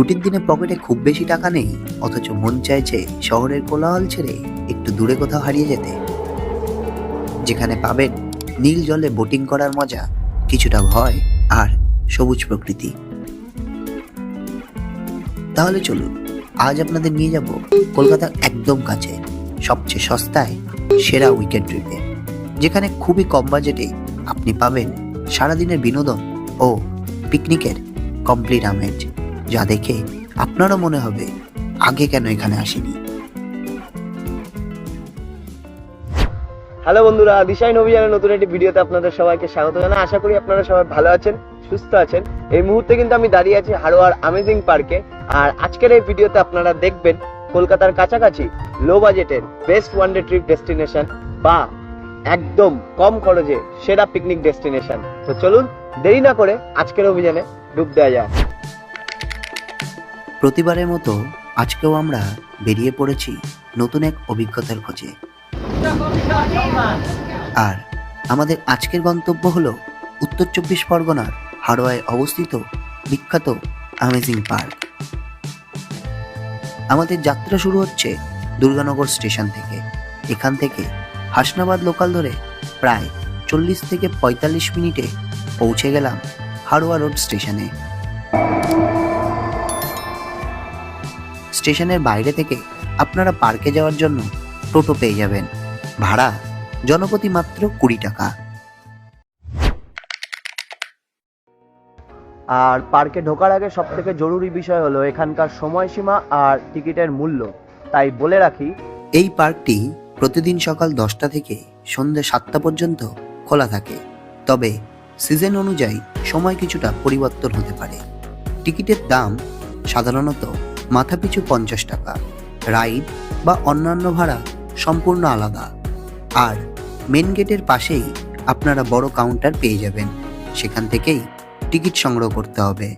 ছুটির দিনে পকেটে খুব বেশি টাকা নেই, অথচ মন চাইছে শহরের কোলাহল ছেড়ে একটু দূরে কোথাও হারিয়ে যেতে। যেখানে পাবেন নীল জলে বোটিং করার মজা, কিছুটা ভয় আর সবুজ প্রকৃতি। তাহলে চলুন, আজ আপনাদের নিয়ে যাব কলকাতার একদম কাছে, সবচেয়ে সস্তায় সেরা উইকেন্ড ট্রিপে, যেখানে খুবই কম বাজেটে আপনি পাবেন সারাদিনের বিনোদন ও পিকনিকের কমপ্লিট আমেজ। যা দেখে আপনারও মনে হবে আগে কেন এখানে আসেনি। হ্যালো বন্ধুরা দিশাইন অভিযানের নতুন একটি ভিডিওতে আপনাদের সবাইকে স্বাগত জানাই। আশা করি আপনারা সবাই ভালো আছেন, সুস্থ আছেন। এই মুহূর্তে কিন্তু আমি দাঁড়িয়ে আছি হারোয়ার আমেজিং পার্কে আর আজকের এই ভিডিওতে আপনারা দেখবেন কলকাতার কাছাকাছি লো বাজেটের best one day trip destination বা একদম কম খরচে সেরা পিকনিক ডেস্টিনেশন তো চলুন দেরি না করে আজকের অভিযানে ডুব দেওয়া যায় প্রতিবারের মতো আজকেও আমরা বেরিয়ে পড়েছি নতুন এক অভিজ্ঞতার খোঁজে। আর আমাদের আজকের গন্তব্য হল উত্তর চব্বিশ পরগনার হাড়োয়ায় অবস্থিত বিখ্যাত আমেজিং পার্ক আমাদের যাত্রা শুরু হচ্ছে দুর্গানগর স্টেশন থেকে। এখান থেকে হাসনাবাদ লোকাল ধরে প্রায় চল্লিশ থেকে পঁয়তাল্লিশ মিনিটে পৌঁছে গেলাম হাড়োয়া রোড স্টেশনে। স্টেশনের বাইরে থেকে আপনারা পার্কে যাওয়ার জন্য টোটো পেয়ে যাবেন। ভাড়া জনপ্রতি মাত্র কুড়ি টাকা। আর পার্কে ঢোকার আগে সব থেকে জরুরি বিষয় হলো এখানকার সময়সীমা আর টিকিটের মূল্য। তাই বলে রাখি এই পার্কটি প্রতিদিন সকাল দশটা থেকে সন্ধ্যে সাতটা পর্যন্ত খোলা থাকে। তবে সিজন অনুযায়ী সময় কিছুটা পরিবর্তন হতে পারে। টিকিটের দাম সাধারণত মাথাপিছু পঞ্চাশ টাকা। রাইড বা অন্যান্য ভাড়া সম্পূর্ণ আলাদা। আর মেন গেটের পাশেই আপনারা বড় কাউন্টার পেয়ে যাবেন। সেখান থেকেই টিকিট সংগ্রহ করতে হবে।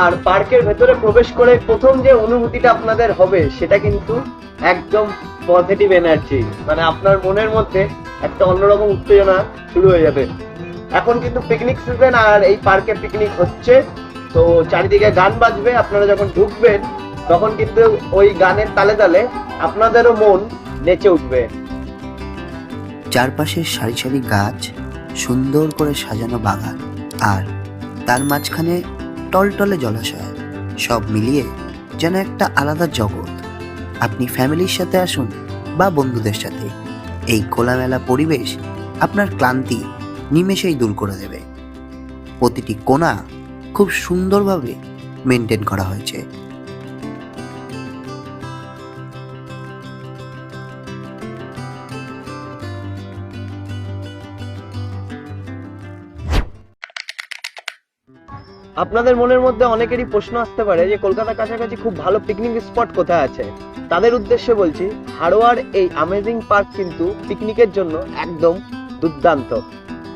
আর পার্কের ভেতরে প্রবেশ করে প্রথম যে অনুভূতিটা আপনাদের হবে, সেটা কিন্তু একদম পজিটিভ এনার্জি মানে আপনার মনের মধ্যে একটা অন্যরকম উত্তেজনা শুরু হয়ে যাবে। এখন কিন্তু পিকনিক সিজন আর এই পার্কে পিকনিক হচ্ছে। তো চারিদিকে গান বাজবে, আপনারা যখন ঢুকবেন, তখন কিন্তু ওই গানের তালে তালে আপনাদেরও মন নেচে উঠবে। চারপাশের সারি সারি গাছ, সুন্দর করে সাজানো বাগান, আর তার মাঝখানে টলটলে জলাশয়, সব মিলিয়ে যেন একটা আলাদা জগৎ। আপনি ফ্যামিলির সাথে আসুন বা বন্ধুদের সাথে। এই খোলামেলা পরিবেশ আপনার ক্লান্তি নিমেষেই দূর করে দেবে। প্রতিটি কোণা খুব সুন্দরভাবে মেনটেন করা হয়েছে। আপনাদের মনের মধ্যে অনেকেরই প্রশ্ন আসতে পারে যে কলকাতার কাছাকাছি খুব ভালো পিকনিক স্পট কোথায় আছে। তাদের উদ্দেশ্যে বলছি হাড়োয়ার এই আমেজিং পার্ক কিন্তু পিকনিকের জন্য একদম দুর্দান্ত।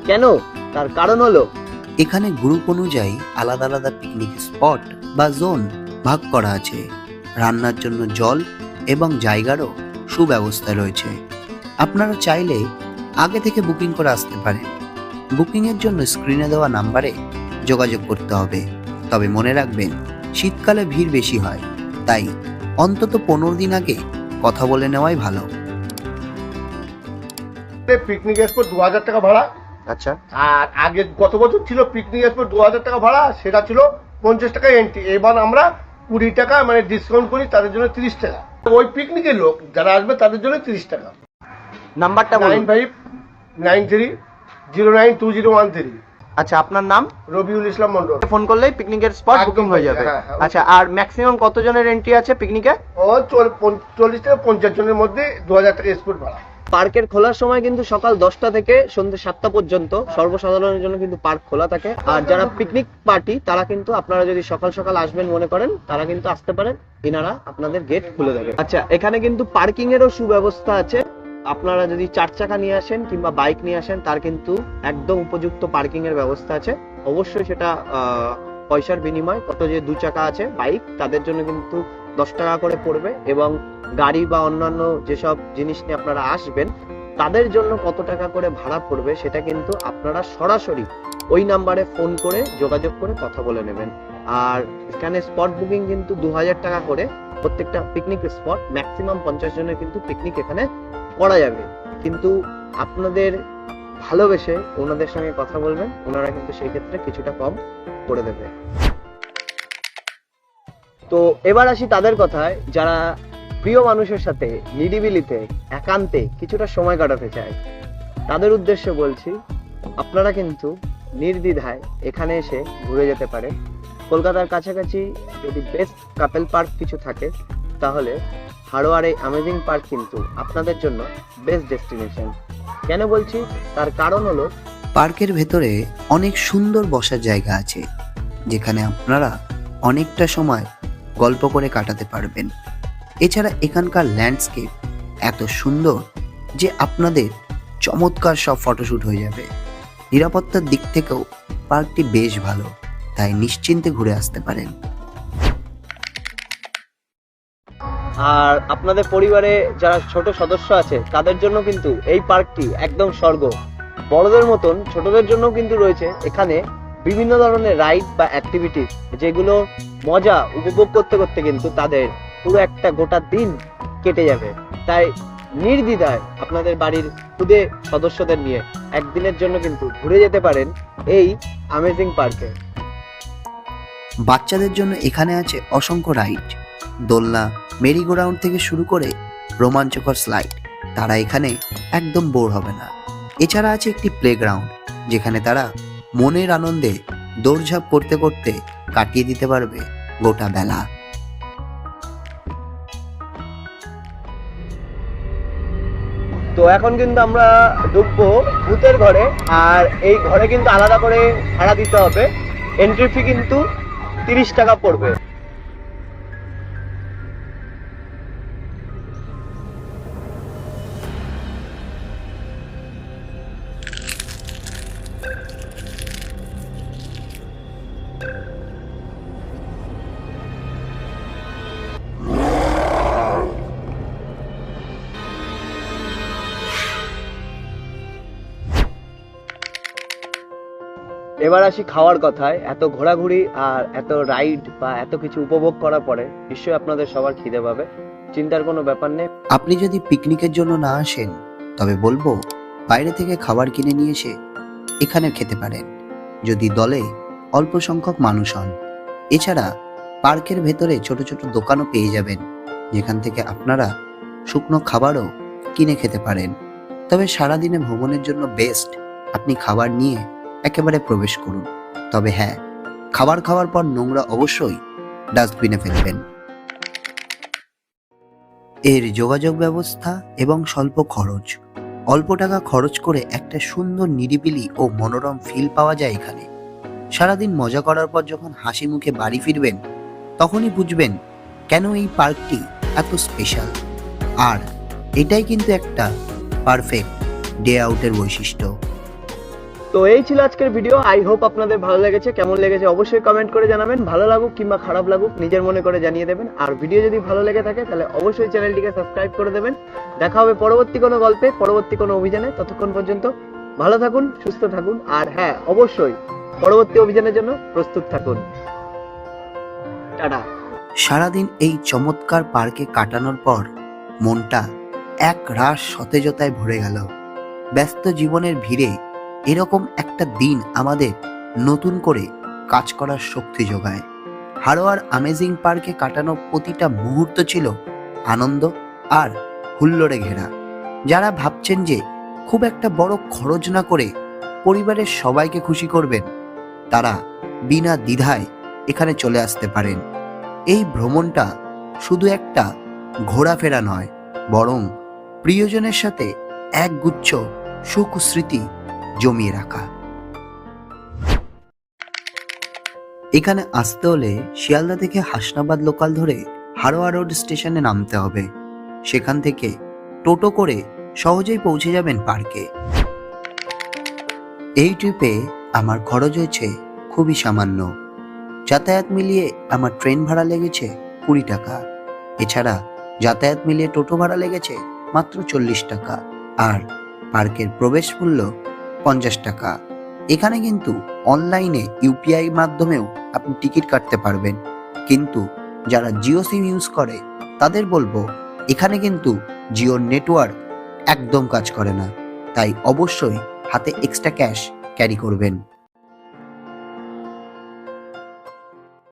কেন? তার কারণ হলো, এখানে গ্রুপ অনুযায়ী আলাদা আলাদা পিকনিক স্পট বা জোন ভাগ করা আছে। রান্নার জন্য জল এবং জায়গারও সুব্যবস্থা রয়েছে। আপনারা চাইলে আগে থেকে বুকিং করে আসতে পারেন। বুকিংয়ের জন্য স্ক্রিনে দেওয়া নাম্বারে যোগাযোগ করতে হবে। তবে মনে রাখবেন শীতকালে ভিড় বেশি হয়। তাই অন্তত পনেরো দিন আগে কথা বলে নেওয়াই ভালো। পিকনিক স্পট দু হাজার টাকা ভাড়া। আচ্ছা। আর আগে গত বছর ছিল পিকনিক স্পট দু হাজার টাকা ভাড়া সেটা ছিল পঞ্চাশ টাকা এন্ট্রি এবার আমরা কুড়ি টাকা মানে ডিসকাউন্ট করি তাদের জন্য তিরিশ টাকা। ওই পিকনিকের লোক যারা আসবে তাদের জন্য তিরিশ টাকা। নাম্বারটা nine five nine three zero nine two zero one three. আচ্ছা আপনার নাম? রবিউল ইসলাম মন্ডল ফোন করলেই পিকনিকের স্পট বুকিং হয়ে যাবে। হ্যাঁ, হ্যাঁ, আচ্ছা আর ম্যাক্সিমাম কতজনের এন্ট্রি আছে পিকনিকে ও চল্লিশ থেকে পঞ্চাশ জনের মধ্যে দু হাজার টাকা স্পট ভাড়া। পার্কের খোলার সময় কিন্তু সকাল দশটা থেকে সন্ধ্যে সাতটা পর্যন্ত সর্বসাধারণের জন্য কিন্তু পার্ক খোলা থাকে। আর যারা পিকনিক পার্টি তারা কিন্তু আপনারা যদি সকাল সকাল আসবেন মনে করেন তারা কিন্তু আসতে পারেন। এনারা আপনাদের গেট খুলে দেবে। আচ্ছা এখানে কিন্তু পার্কিং এরও সুব্যবস্থা আছে। আপনারা যদি চার চাকা নিয়ে আসেন কিংবা বাইক নিয়ে আসেন, তার কিন্তু একদম উপযুক্ত পার্কিং এর ব্যবস্থা আছে। অবশ্যই সেটা পয়সার বিনিময়। কত যে দু চাকা আছে, বাইক, তাদের জন্য কিন্তু দশ টাকা করে পড়বে এবং গাড়ি বা অন্যান্য যেসব জিনিস নিয়ে আপনারা আসবেন, তাদের জন্য কত টাকা করে ভাড়া পড়বে সেটা কিন্তু আপনারা সরাসরি ওই নাম্বারে ফোন করে যোগাযোগ করে কথা বলে নেবেন। আর এখানে স্পট বুকিং কিন্তু দু হাজার টাকা করে। প্রত্যেকটা পিকনিক স্পট, ম্যাক্সিমাম পঞ্চাশ জনের কিন্তু পিকনিক এখানে করা যাবে। কিন্তু আপনাদের ভালোবেসে ওনাদের সঙ্গে কথা বলবেন, ওনারা কিন্তু সেই ক্ষেত্রে কিছুটা কম করে দেবে। তো এবার আসি তাদের কথায়, যারা প্রিয় মানুষের সাথে নিরিবিলিতে, একান্তে কিছুটা সময় কাটাতে চায়, তাদের উদ্দেশ্যে বলছি, আপনারা কিন্তু নির্দ্বিধায় এখানে এসে ঘুরে যেতে পারেন। কলকাতার কাছাকাছি যদি বেস্ট কাপেল পার্ক কিছু থাকে, তাহলে হাড়োয়ার অ্যামেজিং পার্ক কিন্তু আপনাদের জন্য বেস্ট ডেস্টিনেশন কেন বলছি? তার কারণ হলো পার্কের ভেতরে অনেক সুন্দর বসার জায়গা আছে, যেখানে আপনারা অনেকটা সময় গল্প করে কাটাতে পারবেন। এছাড়া এখানকার ল্যান্ডস্কেপ এত সুন্দর যে আপনাদের চমৎকার সব ফটোশ্যুট হয়ে যাবে। নিরাপত্তার দিক থেকেও পার্কটি বেশ ভালো, তাই নিশ্চিন্তে ঘুরে আসতে পারেন। আর আপনাদের পরিবারে যারা ছোট সদস্য আছে, তাদের জন্য কিন্তু এই পার্কটি একদম স্বর্গ। বড়দের মতন ছোটদের জন্য কিন্তু রয়েছে এখানে বিভিন্ন ধরনের রাইড বা অ্যাক্টিভিটিস যেগুলো মজা উপভোগ করতে করতে কিন্তু তাদের পুরো একটা গোটা দিন কেটে যাবে। তাই নির্দ্বিধায় আপনাদের বাড়ির খুদে সদস্যদের নিয়ে একদিনের জন্য কিন্তু ঘুরে যেতে পারেন এই অ্যামেজিং পার্কে বাচ্চাদের জন্য এখানে আছে অসংখ্য রাইড। দোলনা মেরিগো রাউন্ড থেকে শুরু করে রোমাঞ্চকর স্লাইড। তারা এখানে একদম বোর হবে না। এছাড়া আছে একটি প্লেগ্রাউন্ড, যেখানে তারা মনের আনন্দে দৌড়ঝাঁপ করতে করতে কাটিয়ে দিতে পারবে গোটা বেলা। তো এখন কিন্তু আমরা ঢুকবো ভূতের ঘরে, আর এই ঘরে কিন্তু আলাদা করে ভাড়া দিতে হবে। এন্ট্রি ফি কিন্তু তিরিশ টাকা পড়বে। এবার আসি খাওয়ার কথায়। এত ঘোরাঘুরি আর এত রাইড বা এত কিছু উপভোগ করার পরে নিশ্চয়ই আপনাদের সবার খিদে পাবে। চিন্তার কোনো ব্যাপার নেই। আপনি যদি পিকনিকের জন্য না আসেন, তবে বলব, বাইরে থেকে খাবার কিনে নিয়ে এসে এখানে খেতে পারেন। যদি দলে অল্প সংখ্যক মানুষ হন, এছাড়া পার্কের ভেতরে ছোট ছোট দোকানও পেয়ে যাবেন, যেখান থেকে আপনারা শুকনো খাবারও কিনে খেতে পারেন। তবে সারাদিনে ভ্রমণের জন্য বেস্ট আপনি খাবার নিয়ে একেবারে প্রবেশ করুন। তবে হ্যাঁ খাবার খাওয়ার পর নোংরা অবশ্যই ডাস্টবিনে ফেলবেন। এর যোগাযোগ ব্যবস্থা এবং স্বল্প খরচ। অল্প টাকা খরচ করে একটা সুন্দর নিরিবিলি ও মনোরম ফিল পাওয়া যায় এখানে। সারাদিন মজা করার পর যখন হাসি মুখে বাড়ি ফিরবেন, তখনই বুঝবেন কেন এই পার্কটি এত স্পেশাল আর এটাই কিন্তু একটা পারফেক্ট ডে আউটের বৈশিষ্ট্য। তো এই ছিল আজকের ভিডিও আই হোপ আপনাদের ভালো লেগেছে। কেমন লেগেছে অবশ্যই কমেন্ট করে জানাবেন। ভালো লাগুক কিংবা খারাপ লাগুক, নিজের মনে করে জানিয়ে দেবেন। আর ভিডিও যদি ভালো লেগে থাকে, তাহলে অবশ্যই চ্যানেলটিকে সাবস্ক্রাইব করে দেবেন। দেখা হবে পরবর্তী কোনো গল্পে, পরবর্তী কোনো অভিযানে। ততক্ষণ পর্যন্ত ভালো থাকুন, সুস্থ থাকুন। আর হ্যাঁ অবশ্যই পরবর্তী অভিযানের জন্য প্রস্তুত থাকুন। টাটা। সারাদিন এই চমৎকার পার্কে কাটানোর পর মনটা এক রাস সতেজতায় ভরে গেল। ব্যস্ত জীবনের ভিড়ে এরকম একটা দিন আমাদের নতুন করে কাজ করার শক্তি যোগায়। হারোয়ার আমেজিং পার্কে কাটানো প্রতিটা মুহূর্ত ছিল আনন্দ আর হুল্লোড়ে ঘেরা। যারা ভাবছেন যে খুব একটা বড় খরচ না করে পরিবারের সবাইকে খুশি করবেন, তারা বিনা দ্বিধায় এখানে চলে আসতে পারেন। এই ভ্রমণটা শুধু একটা ঘোরাফেরা নয়, বরং প্রিয়জনের সাথে একগুচ্ছ সুখ স্মৃতি জমিয়ে রাখা। এখানে আসতে হলে শিয়ালদা থেকে হাসনাবাদ লোকাল ধরে হারোয়া রোড স্টেশনে নামতে হবে। সেখান থেকে টোটো করে সহজেই পৌঁছে যাবেন পার্কে এই ট্রিপে আমার খরচ হয়েছে খুবই সামান্য। যাতায়াত মিলিয়ে আমার ট্রেন ভাড়া লেগেছে কুড়ি টাকা। এছাড়া যাতায়াত মিলিয়ে টোটো ভাড়া লেগেছে মাত্র চল্লিশ টাকা। আর পার্কের প্রবেশ মূল্য পঞ্চাশ টাকা। এখানে কিন্তু অনলাইনে ইউপিআই মাধ্যমেও আপনি টিকিট কাটতে পারবেন। কিন্তু যারা জিও সিম ইউজ করে, তাদের বলব, এখানে কিন্তু জিওর নেটওয়ার্ক একদম কাজ করে না। তাই অবশ্যই হাতে এক্সট্রা ক্যাশ ক্যারি করবেন।